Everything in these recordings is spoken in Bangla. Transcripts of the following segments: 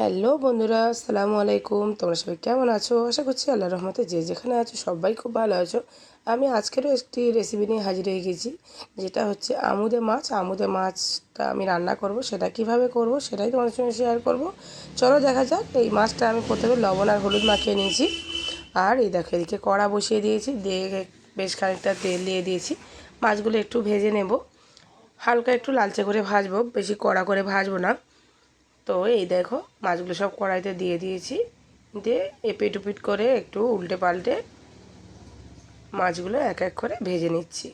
হ্যালো বন্ধুরা, আসসালামু আলাইকুম। তোমরা সবাই কেমন আছো? আশা করছি আল্লাহ রহমতে যে যেখানে আছো সবাই খুব ভালো আছো। আমি আজকেরও একটি রেসিপি নিয়ে হাজির হয়ে গেছি, যেটা হচ্ছে আমুদে মাছ। আমুদে মাছটা আমি রান্না করব, সেটা কীভাবে করব সেটাই তোমাদের সঙ্গে শেয়ার করব। চলো দেখা যাক, এই মাছটা আমি প্রথমে লবণ আর হলুদ মাখিয়ে নিয়েছি। আর এই দেখো, এদিকে কড়া বসিয়ে দিয়েছি, দিয়ে বেশ খানিকটা তেল দিয়ে দিয়েছি। মাছগুলো একটু ভেজে নেব। হালকা একটু লালচে করে ভাজবো, বেশি কড়া করে ভাজবো না। তো এই দেখো, মাছগুলো সব কড়াইতে দিয়ে দিয়েছি। দিয়ে এপিট উপিট করে একটু উল্টে পাল্টে মাছগুলো এক এক করে ভেজে নিচ্ছি।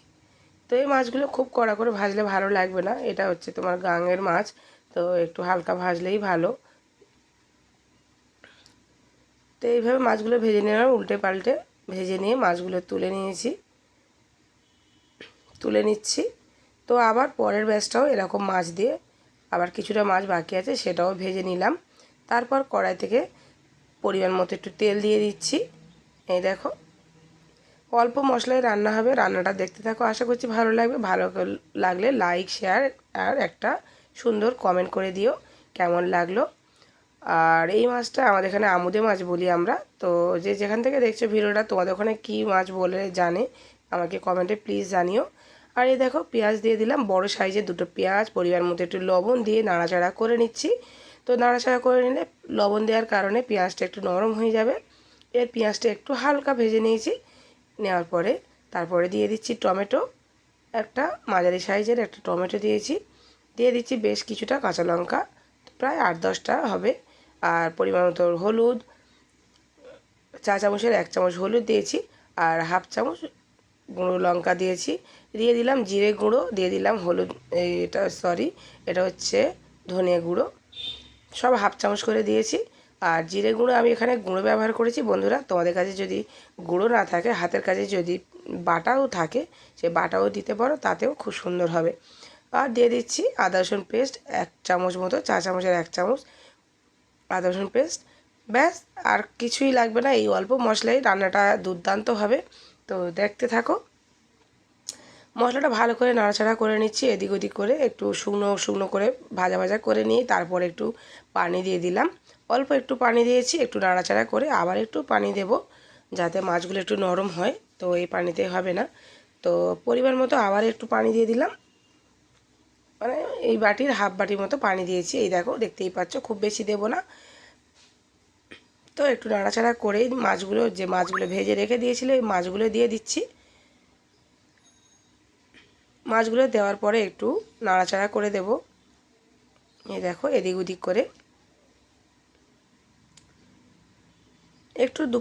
তো এই মাছগুলো খুব কড়া করে ভাজলে ভালো লাগবে না, এটা হচ্ছে তোমার গাঙের মাছ, তো একটু হালকা ভাজলেই ভালো। তো এইভাবে মাছগুলো ভেজে নিলাম, উল্টে পাল্টে ভেজে নিয়ে মাছগুলো তুলে নিয়েছি। তুলে নিচ্ছি। তো আবার পরের ব্যাচটাও এরকম মাছ দিয়ে আবার কিছুটা মাছ বাকি আছে, সেটাও ভেজে নিলাম। তারপর কড়াই থেকে পরিমাণ মতো একটু তেল দিয়ে দিচ্ছি। এই দেখো, অল্প মশলায় রান্না হবে, রান্নাটা দেখতে থাকো, আশা করছি ভালো লাগবে। ভালো লাগলে লাইক শেয়ার আর একটা সুন্দর কমেন্ট করে দিও, কেমন লাগল। আর এই মাছটা আমাদের এখানে আমুদে মাছ বলি আমরা, তো যে যেখান থেকে দেখছ ভিডিওটা, তোমাদের ওখানে কী মাছ বলে জানে, আমাকে কমেন্টে প্লিজ জানিও। আর এই দেখো, পেঁয়াজ দিয়ে দিলাম, বড় সাইজের দুটো পেঁয়াজ পরিবার মতো একটু লবণ দিয়ে নাড়াচাড়া করে নিচ্ছি। তো নাড়াচাড়া করে নিলে লবণ দেওয়ার কারণে পেঁয়াজটা একটু নরম হয়ে যাবে। এর পেঁয়াজটা একটু হালকা ভেজে নিয়েছি, নেওয়ার পরে তারপরে দিয়ে দিচ্ছি টমেটো। একটা মাঝারি সাইজের একটা টমেটো দিয়েছি, দিয়ে দিচ্ছি বেশ কিছুটা কাঁচা লঙ্কা, প্রায় আট দশটা হবে। আর পরিমাণ মতো হলুদ, চা চামচের এক চামচ হলুদ দিয়েছি, আর হাফ চামচ গুঁড়ো লঙ্কা দিয়েছি। দিয়ে দিলাম জিরে গুঁড়ো, দিয়ে দিলাম হলুদ এটা সরি এটা হচ্ছে ধনে গুঁড়ো। সব হাফ চামচ করে দিয়েছি। আর জিরে গুঁড়ো আমি এখানে গুঁড়ো ব্যবহার করেছি। বন্ধুরা, তোমাদের কাছে যদি গুঁড়ো না থাকে, হাতের কাছে যদি বাটাও থাকে, সে বাটাও দিতে পারো, তাতেও খুব সুন্দর হবে। আর দিয়ে দিচ্ছি আদা রসুন পেস্ট এক চামচ মতো, চা চামচের এক চামচ আদা রসুন পেস্ট ব্যাস, আর কিছুই লাগবে না, এই অল্প মশলাই, রান্নাটা দুর্দান্ত হবে। তো দেখতে থাকো। মশলাটা ভালো করে নাড়াচাড়া করে নিচ্ছি, এদিক ওদিক করে একটু শুকনো শুকনো করে ভাজা ভাজা করে নিয়ে তারপর একটু পানি দিয়ে দিলাম। অল্প একটু পানি দিয়েছি, একটু নাড়াচাড়া করে আবার একটু পানি দেব যাতে মাছগুলো একটু নরম হয়, তো এই পানিতে হবে না। তো পরিমাণ মতো আবার একটু পানি দিয়ে দিলাম। মানে এই বাটির হাফ বাটির মতো পানি দিয়েছি, এই দেখো, দেখতেই পাচ্ছ, খুব বেশি দেব না। তো একটু নাড়াচাড়া করেই মাছগুলো, যে মাছগুলো ভেজে রেখে দিয়েছিল, ওই মাছগুলো দিয়ে দিচ্ছি। মাছগুলো দেওয়ার পরে একটু নাড়াচাড়া করে দেব। এই দেখো, এদিক ওদিক করে। একটু দু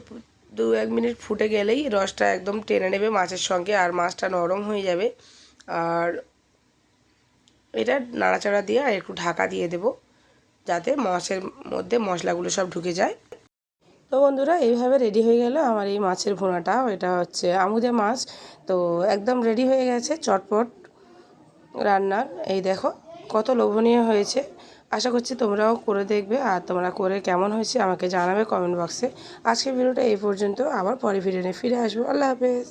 দু এক মিনিট ফুটে গেলেই রসটা একদম টেনে নেবে মাছের সঙ্গে, আর মাছটা নরম হয়ে যাবে। আর এটা নাড়াচাড়া দিয়ে আর একটু ঢাকা দিয়ে দেব, যাতে মাছের মধ্যে মশলাগুলো সব ঢুকে যায়। তো বন্ধুরা, এইভাবে রেডি হয়ে গেল আমার এই মাছের ভুনাটা। এটা হচ্ছে আমুদে মাছ। তো একদম রেডি হয়ে গেছে, চটপট রান্নার। এই দেখো, কত লোভনীয় হয়েছে। আশা করছি তোমরাও করে দেখবে আর তোমরা করে কেমন হয়েছে আমাকে জানাবে কমেন্ট বক্সে আজকের ভিডিওটা এই পর্যন্ত। আবার পরে ভিডিও নিয়ে ফিরে আসব। আল্লাহ হাফেজ।